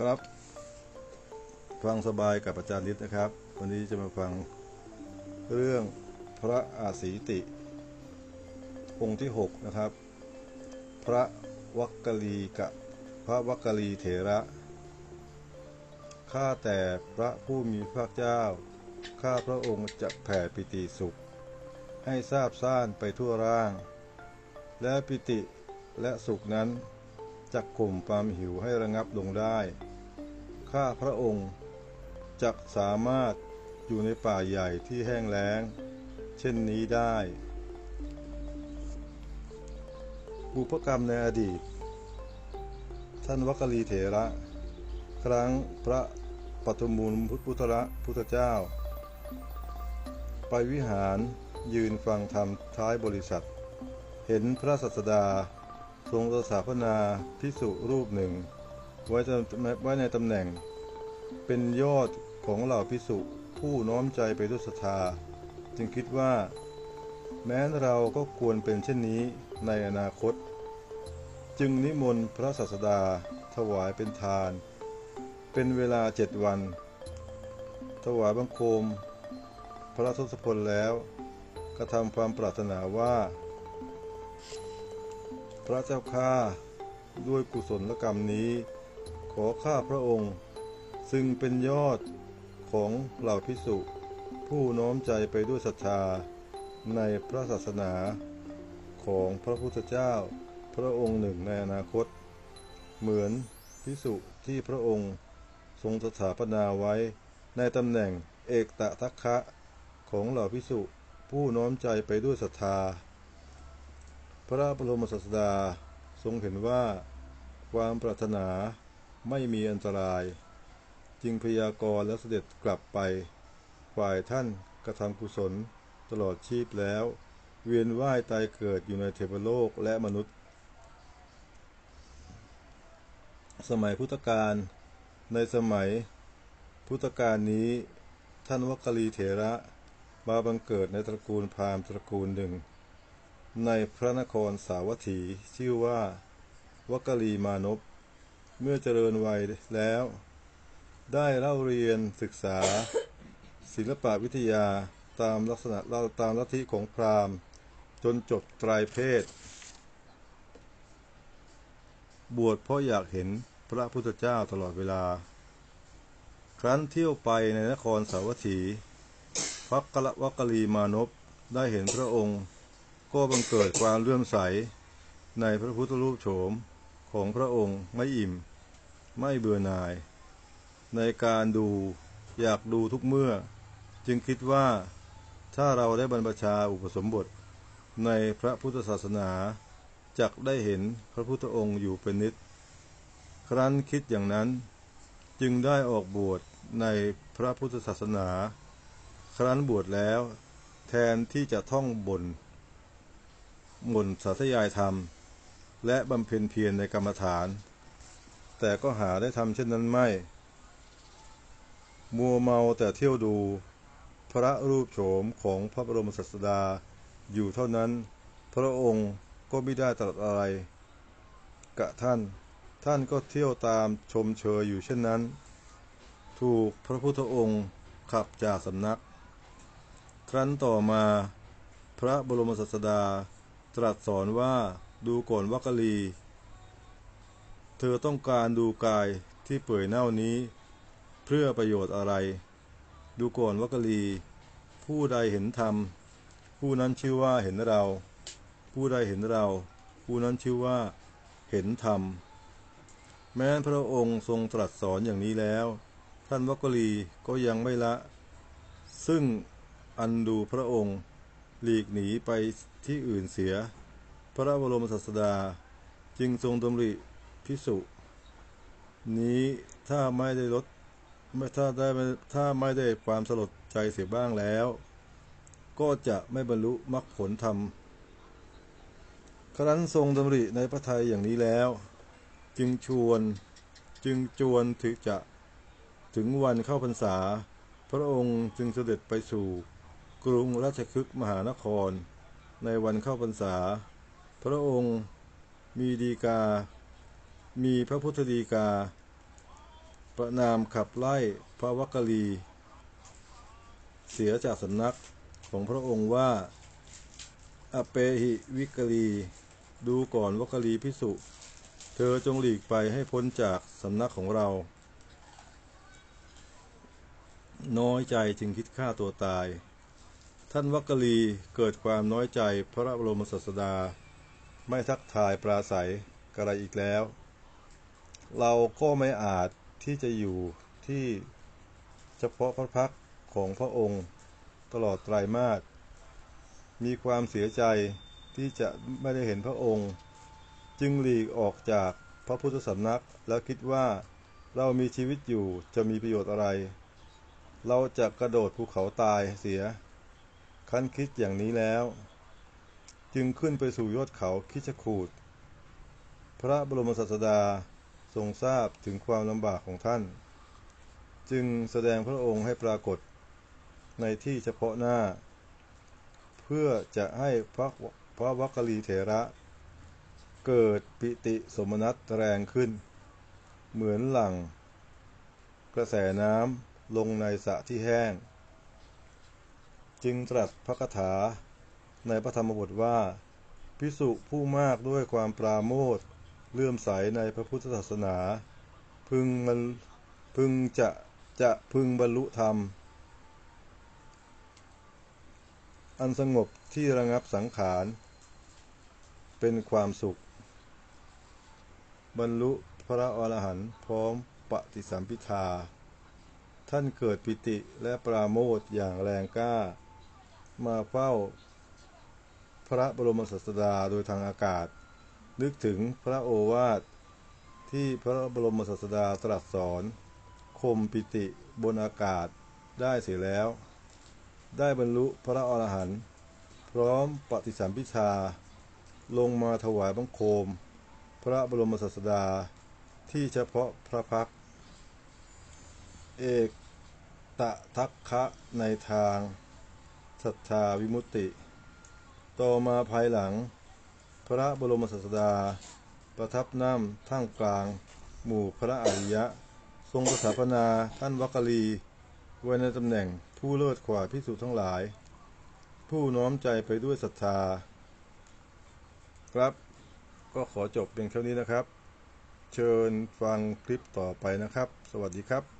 ครับ ฟังสบายกับอาจารย์ฤทธิ์นะครับ วันนี้จะมาฟังเรื่องพระอาศีติ องค์ที่ 6 นะครับ พระวักกลีกะพระวักกลีเถระข้าแต่พระผู้มีพระเจ้า ข้าพระองค์จะแผ่ปิติสุข ให้ทราบซ่านไปทั่วร่าง และปิติและสุขนั้น จักข่มความหิวให้ระงับลงได้ ข้าพระองค์จักสามารถอยู่ในป่าใหญ่ที่แห้งแล้ง เช่นนี้ได้บุพกรรมในอดีต ท่านวัคคลีเถระ ครั้งพระปฐมูลพุทธะพุทธเจ้า ไปวิหารยืนฟังธรรมท้ายบริษัท เห็นพระสัสดา ทรงสถาปนาพิสุรูปหนึ่ง ไว้ไว้ในตำแหน่ง เป็นยอดของเหล่าพิสุผู้น้อมใจไปด้วยศรัทธาจึงคิดว่า แม้เราก็ควรเป็นเช่นนี้ในอนาคต จึงนิมนต์พระศาสดาถวายเป็นทาน เป็นเวลาเจ็ดวัน ถวายบังคม พระทศพลแล้วกระทำความปรารถนาว่า พระเจ้าข้าด้วยกุศลกรรมนี้ ขอข้าพระองค์ ซึ่งเป็นยอดของเหล่าพิสุผู้น้อมใจไปด้วยศรัทธาในพระศาสนาของพระพุทธเจ้าพระองค์หนึ่งในอนาคต เหมือนพิสุที่พระองค์ทรงสถาปนาไว้ในตำแหน่งเอกตะทัคคะของเหล่าพิสุผู้น้อมใจไปด้วยศรัทธา พระบรมศาสดาทรงเห็นว่าความปรารถนาไม่มีอันตราย จึงพยากรณ์และเสด็จกลับไป ฝ่ายท่านกระทำกุศลตลอดชีพแล้ว เวียนว่ายตายเกิดอยู่ในเทวโลกและมนุษย์ สมัยพุทธกาลในสมัยพุทธกาลนี้ท่านวัคคลีเถระมาบังเกิดในตระกูลพราหมณ์ตระกูลหนึ่ง ในพระนครสาวัตถีชื่อว่าวัคลีมานพเมื่อเจริญวัยแล้ว ได้เล่าเรียนศึกษา ศิลปวิทยาตามลักษณะเล่าตามลัทธิของพราหมณ์ จนจบตรเพศ บวชเพราะอยากเห็นพระพุทธเจ้าตลอดเวลา ครั้นเที่ยวไปในนครสาวัตถี พระกะวักกลีมานพได้เห็นพระองค์ ก็บังเกิดความเลื่อมใสในพระพุทธรูปโฉมของพระองค์ไม่อิ่ม ไม่เบื่อหน่าย ในการดูอยากดูทุกเมื่อ จึงคิดว่าถ้าเราได้บรรพชาอุปสมบท ในพระพุทธศาสนาจักได้เห็นพระพุทธองค์อยู่เป็นนิด ครั้นคิดอย่างนั้นจึงได้ออกบวชในพระพุทธศาสนา ครั้นบวชแล้ว แทนที่จะท่องบน มนสาธยายธรรม และบำเพ็ญเพียรในกรรมฐาน แต่ก็หาได้ทำเช่นนั้นไม่ มัวเมาแต่เที่ยวดู พระรูปโฉมของพระบรมศาสดาอยู่เท่านั้น พระองค์ก็ไม่ได้ตรัสอะไร กะท่าน ท่านก็เที่ยวตามชมเชยอยู่เช่นนั้น ถูกพระพุทธองค์ขับจากสำนัก ครั้นต่อมาพระบรมศาสดา ตรัสสอนว่าดูก่อนวัคคลี เธอต้องการดูกายที่เปื่อยเน่านี้ เพื่อประโยชน์อะไร ดูก่อนวัคคลี ผู้ใดเห็นธรรม ผู้นั้นชื่อว่าเห็นเรา ผู้ใดเห็นเรา ผู้นั้นชื่อว่า เห็นธรรม แม้พระองค์ทรงตรัสสอนอย่างนี้แล้ว ท่านวัคคลีก็ยังไม่ละ ซึ่งอันดูพระองค์ หลีกหนีไปที่อื่นเสีย พระบรมศาสดาจึงทรงดำริพิสุนี้ถ้าไม่ได้ลดไม่ถ้าได้ถ้าไม่ได้ความสลดใจเสียบ้างแล้ว ก็จะไม่บรรลุมรรคผลธรรม ครั้นทรงดำริในพระทัยอย่างนี้แล้ว จึงชวนจึงจวนถึงจะถึงวันเข้าพรรษา พระองค์จึงเสด็จไปสู่ กรุงราชคฤห์มหานคร ในวันเข้าพรรษา พระองค์มีดีกา มีพระพุทธดีกา ประนามขับไล่พระวักกลี เสียจากสำนักของพระองค์ว่า อเปหิวิกลี ดูก่อนวักกลีพิสุเธอจงหลีกไปให้พ้นจากสำนักของเรา น้อยใจจึงคิดฆ่าตัวตาย ท่านวักกลีเกิดความน้อยใจพระบรมศาสดา ไม่ทักทายปราศัยกระไรอีกแล้ว เราก็ไม่อาจที่จะอยู่ที่เฉพาะพระพักของพระองค์ตลอดไตรมาสมีความเสียใจที่จะไม่ได้เห็นพระองค์ จึงหลีกออกจากพระพุทธสำนักแล้วคิดว่าเรามีชีวิตอยู่จะมีประโยชน์อะไร เราจะกระโดดภูเขาตายเสีย คันคิดอย่างนี้แล้ว จึงขึ้นไปสู่ยอดเขาคิชคูดพระบรมศาสดาทรงทราบถึงความลำบากของท่าน จึงแสดงพระองค์ให้ปรากฏในที่เฉพาะหน้า เพื่อจะให้พระพระวักกลีเถระ เกิดปิติสมนัตแรงขึ้น เหมือนหลัง กระแสน้ำลงในสระที่แห้ง จึงตรัสพระคาถาในพระธรรมบทว่า พิสุผู้มากด้วยความปราโมทเลื่อมใสในพระพุทธศาสนา พึงมันพึงจะจะพึงบรรลุธรรม อันสงบที่ระงับสังขาร เป็นความสุข บรรลุพระอรหันต์พร้อมปฏิสัมพิทา ท่านเกิดปิติและปราโมทอย่างแรงกล้า มาเฝ้าพระบรมศาสดาโดยทางอากาศ นึกถึงพระโอวาทที่พระบรมศาสดาตรัสสอนคมปิติบนอากาศได้เสียแล้ว ได้บรรลุพระอรหันต์พร้อมปฏิสัมพิชา ลงมาถวายบังคม พระบรมศาสดาที่เฉพาะพระพัก เอกตะทักคะในทาง ศรัทธาวิมุตติ ต่อมาภายหลัง พระบรมศาสดา ประทับนั่งท่ามกลาง หมู่พระอริยะ ทรงประสถาปนาท่านวักกลีไว้ในตำแหน่งผู้เลิศกว่าพิสุทั้งหลาย ผู้น้อมใจไปด้วยศรัทธา ครับก็ขอจบเพียงเท่านี้นะครับ เชิญฟังคลิปต่อไปนะครับ สวัสดีครับ